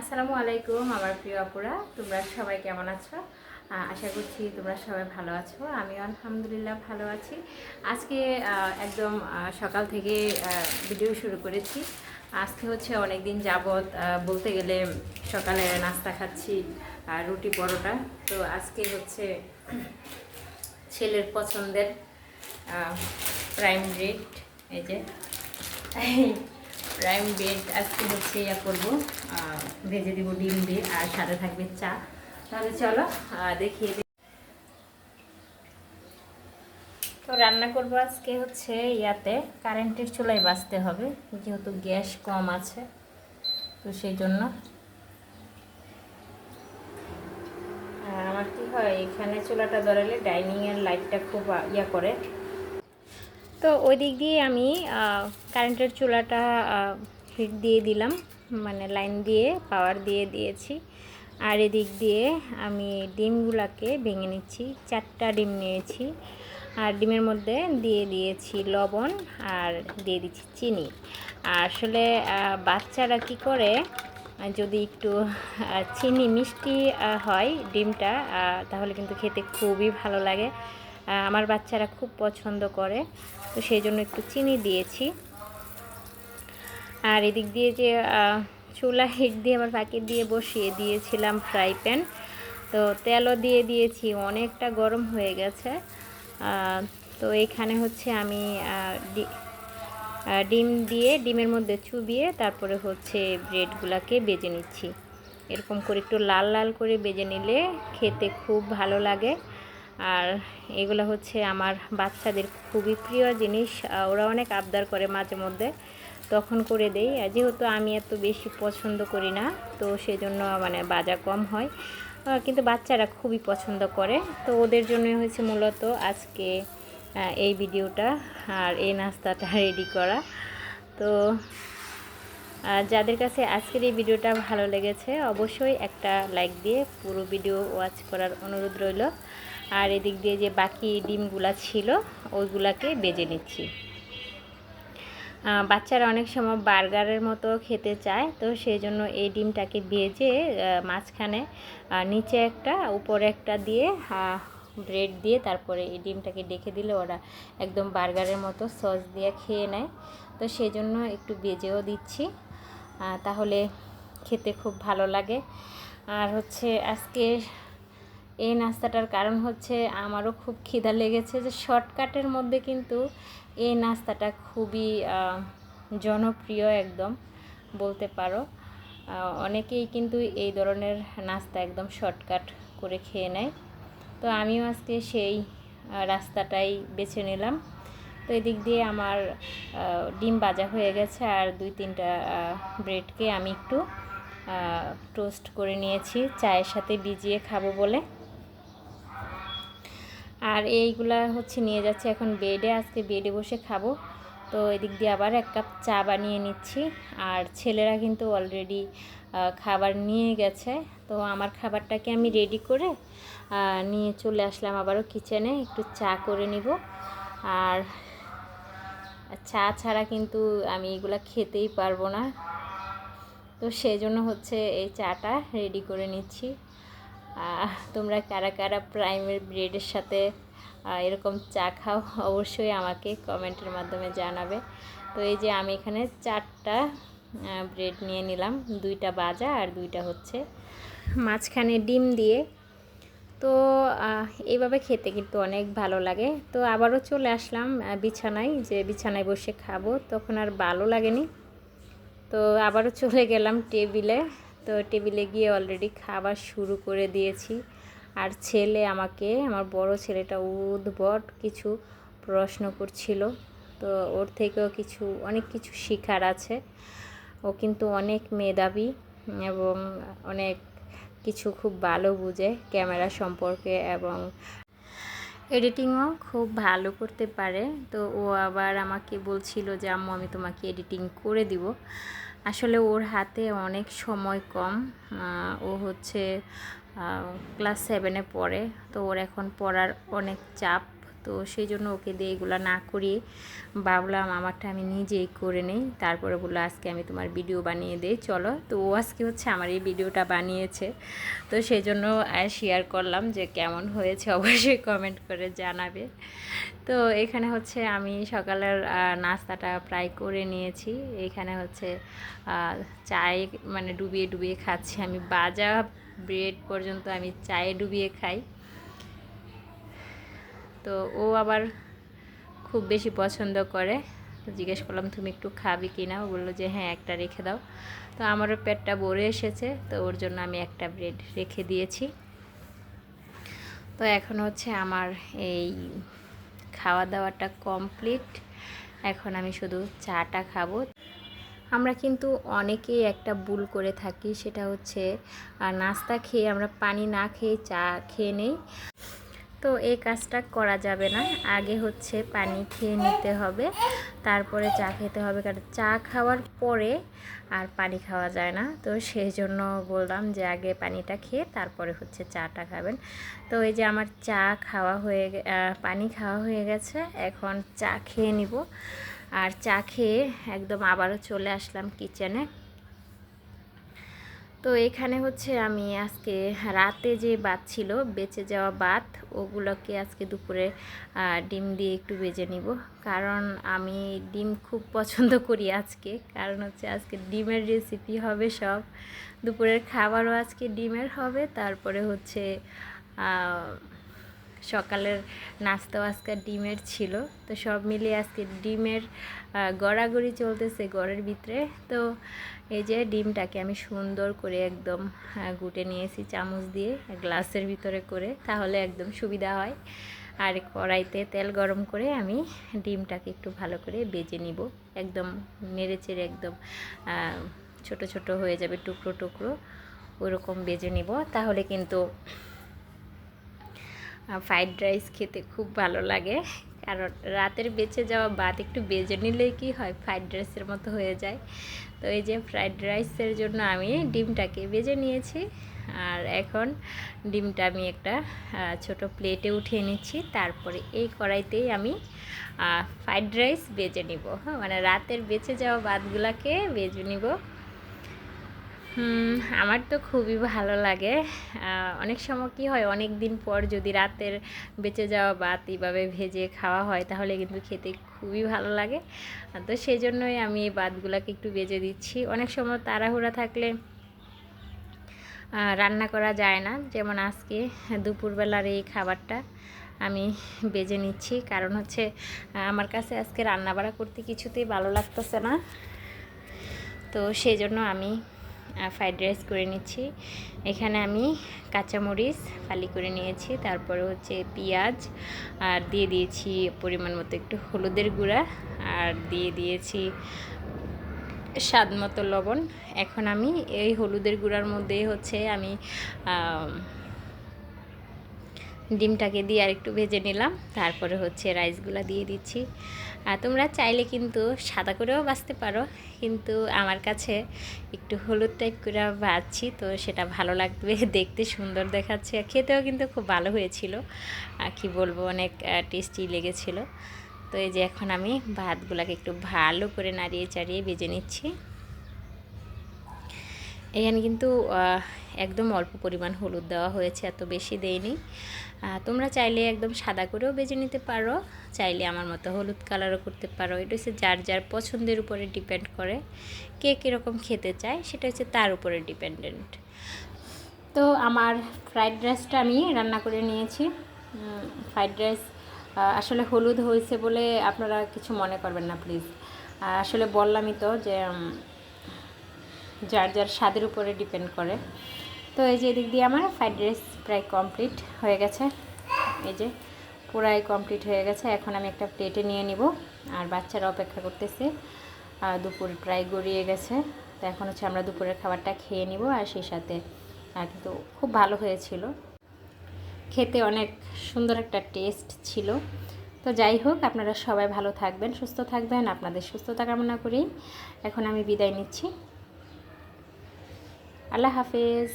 আসসালামু আলাইকুম আমার প্রিয় আপুরা, তোমরা সবাই কেমন আছো? আশা করছি তোমরা সবাই ভালো আছো আমি আলহামদুলিল্লাহ ভালো আছি। আজকে একদম সকাল থেকে ভিডিও শুরু করেছি। আজকে হচ্ছে অনেক দিন যাবৎ বলতে গেলে সকালে নাস্তা খাচ্ছি রুটি পরোটা। তো আজকে হচ্ছে ছেলের পছন্দের প্রাইম রেট এই যে। প্রাইম বেড আজকে হচ্ছে ইয়া করব ভেজে দিব ডিম দিয়ে আর সাথে থাকবে চা। তাহলে চলো দেখিয়ে তো রান্না করব আজকে হচ্ছে ইয়াতে, কারেন্টের চুলায় বাঁচতে হবে, যেহেতু গ্যাস কম আছে, তো সেই জন্য। আমার কি হয়, এখানে চুলাটা ধরালে ডাইনিংয়ের লাইটটা খুব ইয়া করে। তো ওই দিক দিয়ে আমি কারেন্টের চুলাটা হিট দিয়ে দিলাম মানে লাইন দিয়ে পাওয়ার দিয়ে দিয়েছি। আর এদিক দিয়ে আমি ডিমগুলাকে ভেঙে নিচ্ছি, চারটা ডিম নিয়েছি। আর ডিমের মধ্যে দিয়ে দিয়েছি লবণ আর দিয়ে দিচ্ছি চিনি। আসলে বাচ্চারা কি করে, যদি একটু চিনি মিষ্টি হয় ডিমটা তাহলে কিন্তু খেতে খুবই ভালো লাগে। আমার বাচ্চারা খুব পছন্দ করে, তো সেই জন্য একটু চিনি দিয়েছি। আর এদিক দিয়ে যে চুলা হিট দিয়ে আমার ফাঁকি দিয়ে বসিয়ে দিয়েছিলাম ফ্রাই প্যান তো তেলও দিয়ে দিয়েছি, অনেকটা গরম হয়ে গেছে। তো এখানে হচ্ছে আমি ডিম দিয়ে, ডিমের মধ্যে চুবিয়ে তারপরে হচ্ছে ব্রেডগুলোকে বেজে নিচ্ছি। এরকম করে একটু লাল লাল করে বেজে নিলে খেতে খুব ভালো লাগে। আর এগুলো হচ্ছে আমার বাচ্চাদের খুবই প্রিয় জিনিস। ওরা অনেক আবদার করে মাঝে মধ্যে। তখন করে দেই। যেহেতু আমি এত বেশি পছন্দ করি না, তো সেজন্য মানে বাজা কম হয়। কিন্তু বাচ্চারা খুবই পছন্দ করে। তো ওদের জন্য হয়েছে মূলত আজকে এই ভিডিওটা আর এই নাস্তাটা রেডি করা। তো যাদের কাছে আজকের এই ভিডিওটা ভালো লেগেছে, অবশ্যই একটা লাইক দিয়ে পুরো ভিডিও ওয়াচ করার অনুরোধ রইল। আর এদিক দিয়ে যে বাকি ডিমগুলা ছিল ওইগুলাকে বেজে নিচ্ছি। বাচ্চারা অনেক সময় বার্গারের মতো খেতে চায় তো সেই জন্য এই ডিমটাকে আহ, মাঝখানে নিচে একটা উপরে একটা দিয়ে ব্রেড দিয়ে তারপরে এই ডিমটাকে ডেকে দিলে ওরা একদম বার্গারের মতো সস দিয়ে খেয়ে নেয়। তো সেই জন্য একটু বেজেও দিচ্ছি তাহলে খেতে খুব ভালো লাগে। আর হচ্ছে আজকে এই নাস্তাটার কারণ হচ্ছে আমারও খুব খিদা লেগেছে যে শর্টকাটের মধ্যে কিন্তু এই নাস্তাটা খুবই জনপ্রিয় একদম, বলতে পারো। অনেকেই কিন্তু এই ধরনের নাস্তা একদম শর্টকাট করে খেয়ে নেয়। তো আমিও আজকে সেই রাস্তাটাই বেছে নিলাম। তো এদিক দিয়ে আমার ডিম ভাজা হয়ে গেছে আর দুই তিনটা ব্রেডকে আমি একটু টোস্ট করে নিয়েছি। চায়ের সাথে ভিজিয়ে খাব বলে। আর এইগুলা হচ্ছে নিয়ে যাচ্ছে এখন বেডে, আজকে বেডে বসে খাব। তো এদিক দিয়ে আবার এক কাপ চা বানিয়ে নিচ্ছি। আর ছেলেরা কিন্তু অলরেডি খাবার নিয়ে গেছে। তো আমার খাবারটাকে আমি রেডি করে নিয়ে চলে আসলাম আবারও কিচেনে একটু চা করে নিব। আর চা ছাড়া কিন্তু আমি এগুলা খেতেই পারব না। তো সেই জন্য হচ্ছে এই চাটা রেডি করে নিচ্ছি। তোমরা কারা কারা প্রাইমের ব্রেডের সাথে এরকম চা খাও, অবশ্যই আমাকে কমেন্টের মাধ্যমে জানাবে। তো এই যে আমি এখানে চারটা ব্রেড নিয়ে নিলাম। দুইটা বাজা আর দুইটা হচ্ছে মাঝখানে ডিম দিয়ে। তো এইভাবে খেতে কিন্তু অনেক ভালো লাগে। তো আবারও চলে আসলাম বিছানায়, যে বিছানায় বসে খাব। তখন আর ভালো লাগেনি। তো আবারও চলে গেলাম টেবিলে। তো টেবিলে গিয়ে অলরেডি খাবার শুরু করে দিয়েছি। আর ছেলে আমাকে, আমার বড় ছেলেটা উদ্ভট কিছু প্রশ্ন করছিল। তো ওর থেকেও কিছু, অনেক কিছু শেখার আছে। ও কিন্তু অনেক মেধাবী এবং অনেক কিছু খুব ভালো বুঝে ক্যামেরা সম্পর্কে এবং এডিটিংও খুব ভালো করতে পারে। তো ও আবার আমাকে বলছিল যে, আম্মু, আমি তোমাকে এডিটিং করে দিব। আসলে ওর হাতে অনেক সময় কম। ও হচ্ছে ক্লাস সেভেনে পড়ে। তো ওর এখন পড়ার অনেক চাপ। তো সেই জন্য ওকে দিয়ে এগুলো না করিয়ে ভাবলাম আমারটা আমি নিজেই করে নেই। তারপরে বলল, আজকে আমি তোমার ভিডিও বানিয়ে দেই, চলো। তো ও আজকে হচ্ছে আমার এই ভিডিওটা বানিয়েছে। তো সেই জন্য শেয়ার করলাম যে কেমন হয়েছে, অবশ্যই কমেন্ট করে জানাবে। তো এখানে হচ্ছে আমি সকালের নাস্তাটা প্রায় করে নিয়েছি। এখানে হচ্ছে চায়ে মানে ডুবিয়ে ডুবিয়ে খাচ্ছি। আমি বাজা ব্রেড পর্যন্ত আমি চায়ে ডুবিয়ে খাই। তো ও আবার খুব বেশি পছন্দ করে। তো জিজ্ঞেস করলাম, তুমি একটু খাবি কি না? ও বলল যে হ্যাঁ একটা রেখে দাও। তো আমারও পেটটা ভরে এসেছে, তো ওর জন্য আমি একটা ব্রেড রেখে দিয়েছি। তো এখন হচ্ছে আমার এই খাওয়া দাওয়াটা কমপ্লিট। এখন আমি শুধু চাটা খাব। আমরা কিন্তু অনেকেই একটা ভুল করে থাকি, সেটা হচ্ছে নাস্তা খেয়ে আমরা পানি না খেয়ে চা খেয়ে নেই। তো এই কাজটা করা যাবে না। আগে হচ্ছে পানি খেয়ে নিতে হবে। তারপরে চা খেতে হবে। কারণ চা খাওয়ার পরে আর পানি খাওয়া যায় না। তো সেই জন্য বললাম যে আগে পানিটা খেয়ে তারপরে হচ্ছে চাটা খাবেন। তো এই যে আমার চা খাওয়া হয়ে পানি খাওয়া হয়ে গেছে। এখন চা খেয়ে নিব। আর চা খেয়ে একদম আবারও চলে আসলাম কিচেনে তো এখানে হচ্ছে আমি আজকে রাতে যে ভাত ছিল, বেঁচে যাওয়া ভাত ওগুলোকে আজকে দুপুরে ডিম দিয়ে একটু বেজে নিব। কারণ আমি ডিম খুব পছন্দ করি আজকে। কারণ হচ্ছে আজকে ডিমের রেসিপি হবে সব। দুপুরের খাবারও আজকে ডিমের হবে। তারপরে হচ্ছে সকালের নাস্তাও আজকে ডিমের ছিল। তো সব মিলিয়ে আজকে ডিমের গড়াগড়ি চলতেছে গড়ের ভিতরে। তো এই যে ডিমটাকে আমি সুন্দর করে একদম আহ, গুটে নিয়েছি চামচ দিয়ে গ্লাসের ভিতরে করে তাহলে একদম সুবিধা হয়। আর কড়াইতে তেল গরম করে আমি ডিমটাকে একটু ভালো করে বেজে নিব। একদম নেড়ে চেড়ে একদম ছোট ছোট হয়ে যাবে টুকরো টুকরো ওরকম বেজে নিব। তাহলে কিন্তু ফ্রাইড রাইস খেতে খুব ভালো লাগে। কারণ রাতের বেঁচে যাওয়া ভাত একটু বেজে নিলেই কি হয়? ফ্রাইড রাইসের মতো হয়ে যায়। তো এই যে ফ্রাইড রাইসের জন্য আমি ডিমটাকে বেজে নিয়েছি। আর এখন ডিমটা আমি একটা ছোট প্লেটে উঠিয়ে নিচ্ছি। তারপরে এই কড়াইতেই আমি ফ্রাইড রাইস বেজে নিব। হ্যাঁ মানে রাতের বেঁচে যাওয়া ভাতগুলাকে বেজে নিব। আমার তো খুবই ভালো লাগে। অনেক সময় কি হয়, অনেক দিন পর যদি রাতের বেঁচে যাওয়া ভাত এইভাবে ভেজে খাওয়া হয়, তাহলে কিন্তু খেতে খুবই ভালো লাগে। তো সেই জন্যই আমি এই ভাতগুলোকে একটু বেজে দিচ্ছি। অনেক সময় তাড়াহুড়া থাকলে রান্না করা যায় না। যেমন আজকে দুপুরবেলার এই খাবারটা আমি বেজে নিচ্ছি। কারণ হচ্ছে আমার কাছে আজকে রান্না বাড়া করতে কিছুতেই ভালো লাগতেছে না। তো সেই জন্য আমি ফ্রাইড রাইস করে নিচ্ছি। এখানে আমি কাঁচামরিচ ফালি করে নিয়েছি তারপরে হচ্ছে পেঁয়াজ আর দিয়ে দিয়েছি পরিমাণ মতো একটু হলুদের গুঁড়া আর দিয়ে দিয়েছি স্বাদ মতো লবণ। এখন আমি এই হলুদের গুঁড়ার মধ্যে হচ্ছে আমি আম, ডিমটাকে দিয়ে আর একটু ভেজে নিলাম। তারপরে হচ্ছে রাইসগুলো দিয়ে দিচ্ছি। আর তোমরা চাইলে কিন্তু সাদা করেও বাছতে পারো, কিন্তু আমার কাছে একটু হলুদ টাইপ করে ভাজছি তো সেটা ভালো লাগবে, দেখতে সুন্দর দেখাচ্ছে। আর খেতেও কিন্তু খুব ভালো হয়েছিল। আর কি বলব, অনেক টেস্টি লেগেছিল। তো এই যে এখন আমি ভাতগুলোকে একটু ভালো করে নাড়িয়ে চাড়িয়ে ভেজে নিচ্ছি। এখানে কিন্তু একদম অল্প পরিমাণ হলুদ দেওয়া হয়েছে, এত বেশি দেয়নি তোমরা চাইলে একদম সাদা করেও বেজে নিতে পারো, চাইলে আমার মতো হলুদ কালারও করতে পারো। এটা হচ্ছে যার যার পছন্দের উপরে ডিপেন্ড করে কে কীরকম খেতে চায়, সেটা হচ্ছে তার উপরে ডিপেন্ডেন্ট। তো আমার ফ্রাইড রাইসটা আমি রান্না করে নিয়েছি। ফ্রাইড রাইস আসলে হলুদ হয়েছে বলে আপনারা কিছু মনে করবেন না, প্লিজ। আসলে বললামই তো যে যার যার স্বাদের উপরে ডিপেন্ড করে। তো এই যে এদিক দিয়ে আমার ফ্রাইড রাইস প্রায় কমপ্লিট হয়ে গেছে। এই যে পুরাই কমপ্লিট হয়ে গেছে। এখন আমি একটা প্লেটে নিয়ে নিব। আর বাচ্চারা অপেক্ষা করতেছে। দুপুর প্রায় গড়িয়ে গেছে। তো এখন হচ্ছে আমরা দুপুরের খাবারটা খেয়ে নিব। আর সেই সাথে কিন্তু খুব ভালো হয়েছিল। খেতে অনেক সুন্দর একটা টেস্ট ছিল। তো যাই হোক, আপনারা সবাই ভালো থাকবেন, সুস্থ থাকবেন। আপনাদের সুস্থতা কামনা করেই এখন আমি বিদায় নিচ্ছি। আল্লাহ হাফেজ।